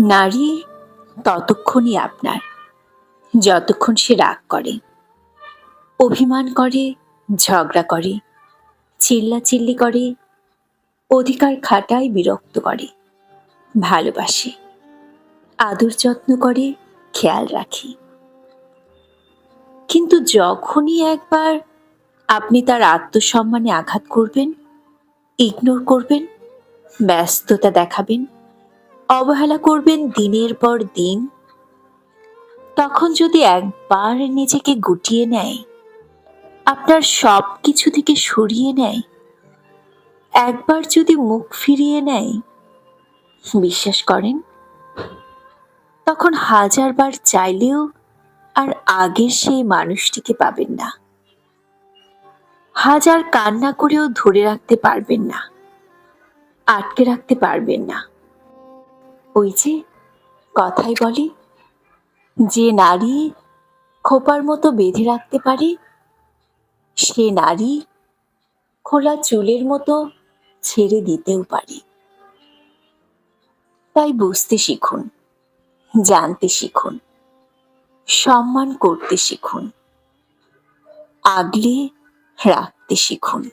নারী ততক্ষণই আপনার, যতক্ষণ সে রাগ করে। অভিমান করে, ঝগড়া করে, চিল্লাচিল্লি করে, অধিকার খাটায় বিরক্ত করে, ভালোবাসে, আদর যত্ন করে, খেয়াল রাখে। কিন্তু যখনই একবার আপনি তার আত্মসম্মানে আঘাত করবেন ইগনোর করবেন, ব্যস্ততা দেখাবেন অবহেলা করবেন দিনের পর দিন। তখন যদি একবার নিজেকে গুটিয়ে নেয়, আপনার সব কিছু থেকে সরিয়ে নেয়, একবার যদি মুখ ফিরিয়ে নেয়, বিশ্বাস করেন, তখন হাজারবার চাইলেও আর আগের সেই মানুষটিকে পাবেন না। হাজার কান্না করেও ধরে রাখতে পারবেন না, আটকে রাখতে পারবেন না। ওই যে, কথাই বলে, যে নারী খোপার মতো বেঁধে রাখতে পারে, সে নারী খোলা চুলের মতো ছেড়ে দিতেও পারে। তাই বুঝতে শিখুন, জানতে শিখুন, সম্মান করতে শিখুন, আগলে রাখতে শিখুন।